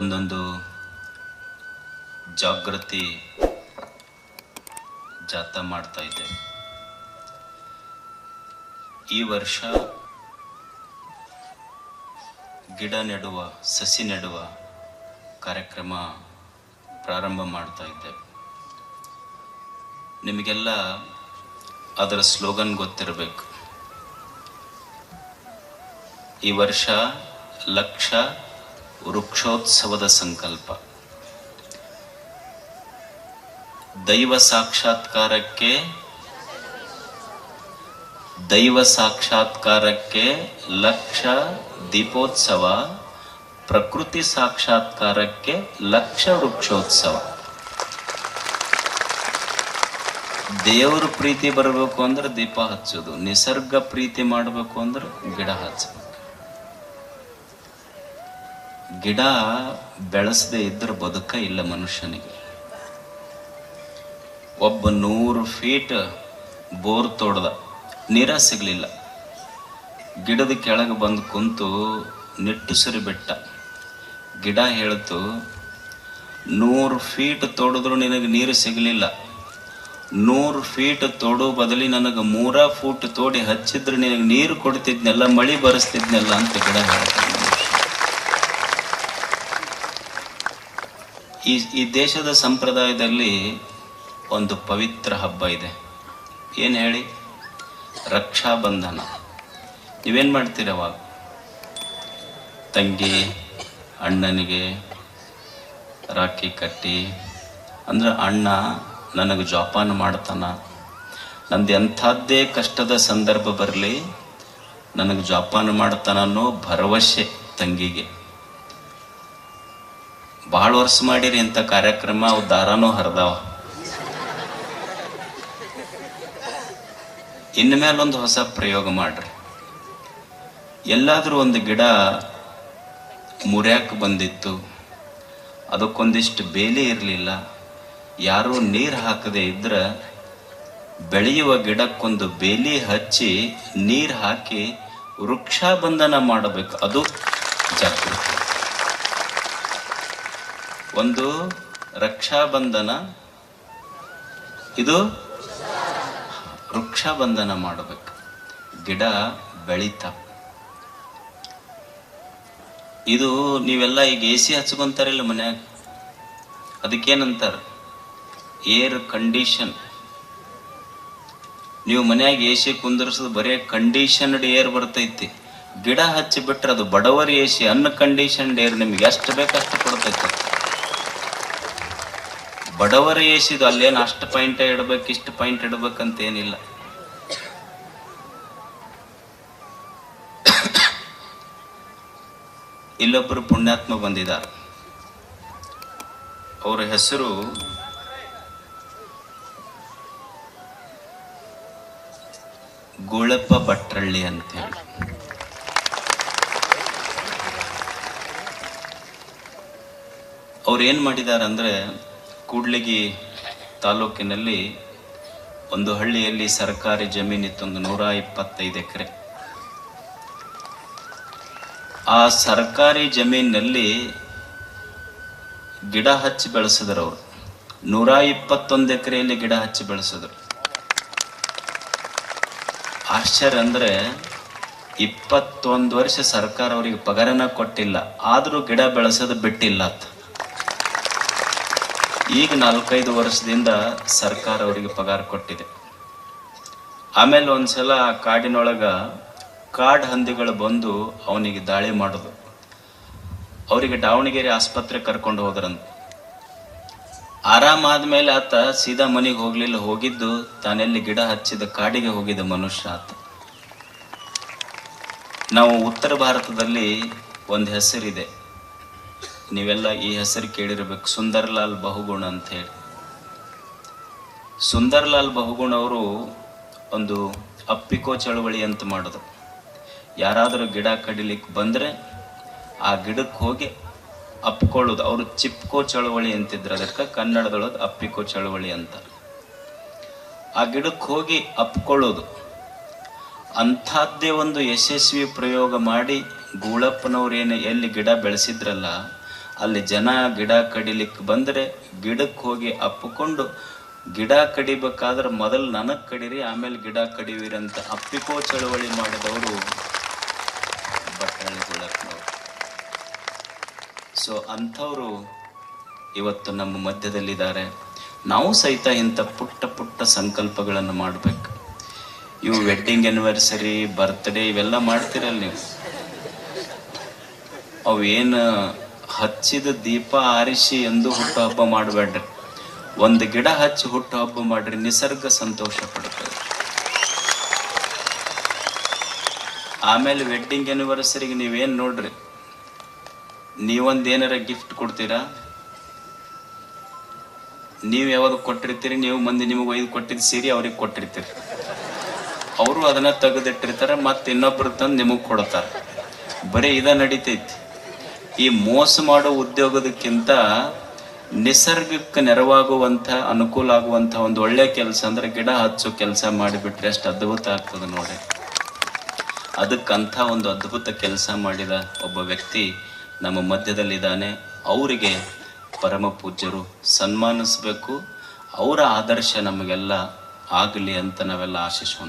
ಒಂದೊಂದು ಜಾಗೃತಿ ಜಾಥಾ ಮಾಡ್ತಾ ಇದೆ ಈ ವರ್ಷ ಗಿಡ ನೆಡುವ, ಸಸಿ ನೆಡುವ ಕಾರ್ಯಕ್ರಮ ಪ್ರಾರಂಭ ಮಾಡ್ತಾ ಇದ್ದೆ. ನಿಮಗೆಲ್ಲ ಅದರ ಸ್ಲೋಗನ್ ಗೊತ್ತಿರಬೇಕು. ಈ ವರ್ಷ ಲಕ್ಷ ವೃಕ್ಷೋತ್ಸವದ ಸಂಕಲ್ಪ. ದೈವ ಸಾಕ್ಷಾತ್ಕಾರಕ್ಕೆ ದೈವ ಸಾಕ್ಷಾತ್ಕಾರಕ್ಕೆ ಲಕ್ಷ ದೀಪೋತ್ಸವ, ಪ್ರಕೃತಿ ಸಾಕ್ಷಾತ್ಕಾರಕ್ಕೆ ಲಕ್ಷ ವೃಕ್ಷೋತ್ಸವ. ದೇವ್ರ ಪ್ರೀತಿ ಬರಬೇಕು ಅಂದ್ರೆ ದೀಪ ಹಚ್ಚೋದು, ನಿಸರ್ಗ ಪ್ರೀತಿ ಮಾಡಬೇಕು ಅಂದ್ರೆ ಗಿಡ ಹಚ್ಚಬೇಕು ಗಿಡ ಬೆಳೆಸದೆ ಇದ್ರೆ ಬದುಕ ಇಲ್ಲ ಮನುಷ್ಯನಿಗೆ. ಒಬ್ಬ ನೂರು ಫೀಟ್ ಬೋರ್ ತೋಡ್ದ, ನೀರ ಸಿಗಲಿಲ್ಲ. ಗಿಡದ ಕೆಳಗೆ ಬಂದು ಕುಂತು ನಿಟ್ಟುಸಿರಿ ಬಿಟ್ಟ. ಗಿಡ ಹೇಳ್ತು, ನೂರು ಫೀಟ್ ತೋಡಿದ್ರು ನಿನಗೆ ನೀರು ಸಿಗಲಿಲ್ಲ. ನೂರು ಫೀಟ್ ತೋಡೋ ಬದಲಿ ನನಗೆ ಮೂರ ಫೂಟ್ ತೋಡಿ ಹಚ್ಚಿದ್ರೆ ನಿನಗೆ ನೀರು ಕೊಡ್ತಿದ್ನೆಲ್ಲ, ಮಳಿ ಬರೆಸ್ತಿದ್ನೆಲ್ಲ ಅಂತ ಗಿಡ ಹೇಳ್ತಾನೆ. ಈ ಈ ದೇಶದ ಸಂಪ್ರದಾಯದಲ್ಲಿ ಒಂದು ಪವಿತ್ರ ಹಬ್ಬ ಇದೆ. ಏನು ಹೇಳಿ? ರಕ್ಷಾಬಂಧನ ನೀವೇನು ಮಾಡ್ತೀರ ಅವಾಗ? ತಂಗಿ, ಅಣ್ಣನಿಗೆ ರಾಖಿ ಕಟ್ಟಿ, ಅಂದ್ರೆ ಅಣ್ಣ ನನಗೆ ಜೋಪಾನ ಮಾಡ್ತಾನ. ನಂದು ಎಂಥದ್ದೇ ಕಷ್ಟದ ಸಂದರ್ಭ ಬರಲಿ, ನನಗೆ ಜೋಪಾನ ಮಾಡ್ತಾನೋ ಭರವಸೆ ತಂಗಿಗೆ. ಭಾಳ ವರ್ಷ ಮಾಡಿರಿ ಇಂಥ ಕಾರ್ಯಕ್ರಮ, ಅವು ದಾರಾನೂ ಹರಿದಾವ. ಇನ್ನು ಮೇಲೊಂದು ಹೊಸ ಪ್ರಯೋಗ ಮಾಡ್ರಿ. ಎಲ್ಲಾದರೂ ಒಂದು ಗಿಡ ಮುರ್ಯಾಕ್ ಬಂದಿತ್ತು, ಅದಕ್ಕೊಂದಿಷ್ಟು ಬೇಲಿ ಇರಲಿಲ್ಲ, ಯಾರೂ ನೀರು ಹಾಕದೆ ಇದ್ರೆ ಬೆಳೆಯುವ ಗಿಡಕ್ಕೊಂದು ಬೇಲಿ ಹಚ್ಚಿ ನೀರು ಹಾಕಿ ವೃಕ್ಷಾಬಂಧನ ಮಾಡಬೇಕು. ಅದು ಜಾಗೃತಿ ಒಂದು ರಕ್ಷಾಬಂಧನ, ಇದು ವೃಕ್ಷಾಬಂಧನ ಮಾಡಬೇಕು. ಗಿಡ ಬೆಳೀತಾ. ಇದು ನೀವೆಲ್ಲ ಈಗ ಎ ಸಿ ಹಚ್ಕೊಂತಾರಿಲ್ಲ ಮನ್ಯಾಗ? ಅದಕ್ಕೇನಂತಾರೆ? Air condition. ನೀವು ಮನ್ಯಾಗ ಎ ಸಿ ಕುಂದರ್ಸೋದು ಬರೀ ಕಂಡೀಷನ್ಡ್ ಏರ್ ಬರ್ತೈತಿ. ಗಿಡ ಹಚ್ಚಿಬಿಟ್ರೆ ಅದು ಬಡವರ ಎ ಸಿ ಅನ್ಕಂಡೀಷನ್ಡ್ ಏರ್ ನಿಮ್ಗೆ ಎಷ್ಟು ಬೇಕಷ್ಟು ಕೊಡ್ತೈತಿ. ಬಡವರ ಏಸಿದು ಸಿದು ಅಲ್ಲೇನು ಅಷ್ಟು ಪಾಯಿಂಟ್ ಇಡ್ಬೇಕು, ಇಷ್ಟು ಪಾಯಿಂಟ್ ಇಡ್ಬೇಕಂತ ಏನಿಲ್ಲ ಇಲ್ಲೊಬ್ಬರು ಪುಣ್ಯಾತ್ಮ ಬಂದಿದ್ದಾರೆ. ಅವರ ಹೆಸರು ಗೋಳಪ್ಪ ಭಟ್ರಳ್ಳಿ ಅಂತ ಹೇಳಿ ಅವ್ರು ಏನು ಮಾಡಿದ್ದಾರೆ ಅಂದರೆ ಕೂಡ್ಲಿಗಿ ತಾಲೂಕಿನಲ್ಲಿ ಒಂದು ಹಳ್ಳಿಯಲ್ಲಿ ಸರ್ಕಾರಿ ಜಮೀನಿತ್ತು ಒಂದು ನೂರ ಇಪ್ಪತ್ತೈದು ಎಕರೆ. ಆ ಸರ್ಕಾರಿ ಜಮೀನಿನಲ್ಲಿ ಗಿಡ ಹಚ್ಚಿ ಬೆಳೆಸಿದ್ರು ಅವರು. ನೂರ ಇಪ್ಪತ್ತೊಂದು ಎಕರೆಯಲ್ಲಿ ಗಿಡ ಹಚ್ಚಿ ಬೆಳೆಸಿದ್ರು. ಆಶ್ಚರ್ಯ ಅಂದರೆ ಇಪ್ಪತ್ತೊಂದು ವರ್ಷ ಸರ್ಕಾರ ಅವರಿಗೆ ಪಗಾರನ ಕೊಟ್ಟಿಲ್ಲ. ಆದರೂ ಗಿಡ ಬೆಳೆಸೋದು ಬಿಟ್ಟಿಲ್ಲ ಅಂತ. ಈಗ ನಾಲ್ಕೈದು ವರ್ಷದಿಂದ ಸರ್ಕಾರ ಅವರಿಗೆ ಪಗಾರ ಕೊಟ್ಟಿದೆ. ಆಮೇಲೆ ಒಂದ್ಸಲ ಕಾಡಿನೊಳಗ ಕಾಡ್ ಹಂದಿಗಳು ಬಂದು ಅವನಿಗೆ ದಾಳಿ ಮಾಡೋದು. ಅವರಿಗೆ ದಾವಣಗೆರೆ ಆಸ್ಪತ್ರೆ ಕರ್ಕೊಂಡು ಹೋದ್ರಂತ. ಆರಾಮಾದ್ಮೇಲೆ ಆತ ಸೀದಾ ಮನೆಗೆ ಹೋಗ್ಲಿಲ್ಲ, ಹೋಗಿದ್ದು ತಾನೆಲ್ಲಿ ಗಿಡ ಹಚ್ಚಿದ ಕಾಡಿಗೆ ಹೋಗಿದ್ದ ಮನುಷ್ಯ ಆತ. ನಾವು ಉತ್ತರ ಭಾರತದಲ್ಲಿ ಒಂದು ಹೆಸರಿದೆ ನೀವೆಲ್ಲ ಈ ಹೆಸರು ಕೇಳಿರಬೇಕು. ಸುಂದರ್ಲಾಲ್ ಬಹುಗುಣ ಅಂತ ಹೇಳಿ. ಸುಂದರ್ಲಾಲ್ ಬಹುಗುಣ ಅವರು ಒಂದು ಅಪ್ಪಿಕೋ ಚಳವಳಿ ಅಂತ ಮಾಡಿದ್ರು ಯಾರಾದರೂ ಗಿಡ ಕಡಿಲಿಕ್ಕೆ ಬಂದರೆ ಆ ಗಿಡಕ್ಕೆ ಹೋಗಿ ಅಪ್ಕೊಳ್ಳೋದು ಅವರು ಚಿಪ್ಕೋ ಚಳವಳಿ ಅಂತಿದ್ರು. ಅದಕ್ಕೆ ಕನ್ನಡದೊಳಗೆ ಅಪ್ಪಿಕೋ ಚಳವಳಿ ಅಂತ. ಆ ಗಿಡಕ್ಕೆ ಹೋಗಿ ಅಪ್ಕೊಳ್ಳೋದು ಅಂಥದ್ದೇ ಒಂದು ಯಶಸ್ವಿ ಪ್ರಯೋಗ ಮಾಡಿ ಗೂಳಪ್ಪನವ್ರು ಏನು ಎಲ್ಲಿ ಗಿಡ ಬೆಳೆಸಿದ್ರಲ್ಲ ಅಲ್ಲಿ ಜನ ಗಿಡ ಕಡಿಲಿಕ್ಕೆ ಬಂದರೆ ಗಿಡಕ್ಕೆ ಹೋಗಿ ಅಪ್ಪಿಕೊಂಡು ಗಿಡ ಕಡಿಬೇಕಾದ್ರೆ ಮೊದಲು ನನಗೆ ಕಡಿರಿ, ಆಮೇಲೆ ಗಿಡ ಕಡಿವಿರಂತ ಅಪ್ಪಿಕೋ ಚಳವಳಿ ಮಾಡಿದವರು ಗುಳಕ್ನವ್ರು ಸೊ ಅಂಥವರು ಇವತ್ತು ನಮ್ಮ ಮಧ್ಯದಲ್ಲಿದ್ದಾರೆ. ನಾವು ಸಹಿತ ಇಂಥ ಪುಟ್ಟ ಪುಟ್ಟ ಸಂಕಲ್ಪಗಳನ್ನು ಮಾಡಬೇಕು. ಇವು ವೆಡ್ಡಿಂಗ್ ಆ್ಯನಿವರ್ಸರಿ ಬರ್ತ್ಡೇ ಇವೆಲ್ಲ ಮಾಡ್ತೀರಲ್ಲ ನೀವು. ಅವೇನು ಹಚ್ಚಿದ ದೀಪ ಆರಿಸಿ ಎಂದು ಹುಟ್ಟು ಹಬ್ಬ ಮಾಡಬೇಡ್ರಿ. ಒಂದು ಗಿಡ ಹಚ್ಚಿ ಹುಟ್ಟು ಹಬ್ಬ ಮಾಡ್ರಿ, ನಿಸರ್ಗ ಸಂತೋಷ ಪಡ್ತದೆ. ಆಮೇಲೆ ವೆಡ್ಡಿಂಗ್ ಆನಿವರ್ಸರಿಗೆ ನೀವೇನು ನೋಡ್ರಿ? ನೀವೊಂದೇನಾರ ಗಿಫ್ಟ್ ಕೊಡ್ತೀರಾ? ನೀವು ಯಾವಾಗ ಕೊಟ್ಟಿರ್ತೀರಿ, ನೀವು ಮಂದಿ ನಿಮಗೆ ಒಯ್ದು ಕೊಟ್ಟಿದ್ದ ಸೀರೆ ಅವ್ರಿಗೆ ಕೊಟ್ಟಿರ್ತೀರಿ. ಅವರು ಅದನ್ನ ತೆಗೆದಿಟ್ಟಿರ್ತಾರೆ, ಮತ್ತೆ ಇನ್ನೊಬ್ರು ತಂದು ನಿಮಗೆ ಕೊಡ್ತಾರೆ. ಬರೀ ಇದ ನಡೀತೈತಿ. ಈ ಮೋಸ ಮಾಡೋ ಉದ್ಯೋಗದಕ್ಕಿಂತ ನಿಸರ್ಗಕ್ಕೆ ನೆರವಾಗುವಂಥ, ಅನುಕೂಲ ಆಗುವಂಥ ಒಂದು ಒಳ್ಳೆಯ ಕೆಲಸ ಅಂದ್ರೆ ಗಿಡ ಹಚ್ಚೋ ಕೆಲಸ ಮಾಡಿಬಿಟ್ರೆ ಅಷ್ಟು ಅದ್ಭುತ ಆಗ್ತದೆ ನೋಡಿ. ಅದಕ್ಕಂಥ ಒಂದು ಅದ್ಭುತ ಕೆಲಸ ಮಾಡಿದ ಒಬ್ಬ ವ್ಯಕ್ತಿ ನಮ್ಮ ಮಧ್ಯದಲ್ಲಿದ್ದಾನೆ. ಅವರಿಗೆ ಪರಮ ಪೂಜ್ಯರು ಸನ್ಮಾನಿಸಬೇಕು. ಅವರ ಆದರ್ಶ ನಮಗೆಲ್ಲ ಆಗಲಿ ಅಂತ ನಾವೆಲ್ಲ ಆಶಿಸೋಣ.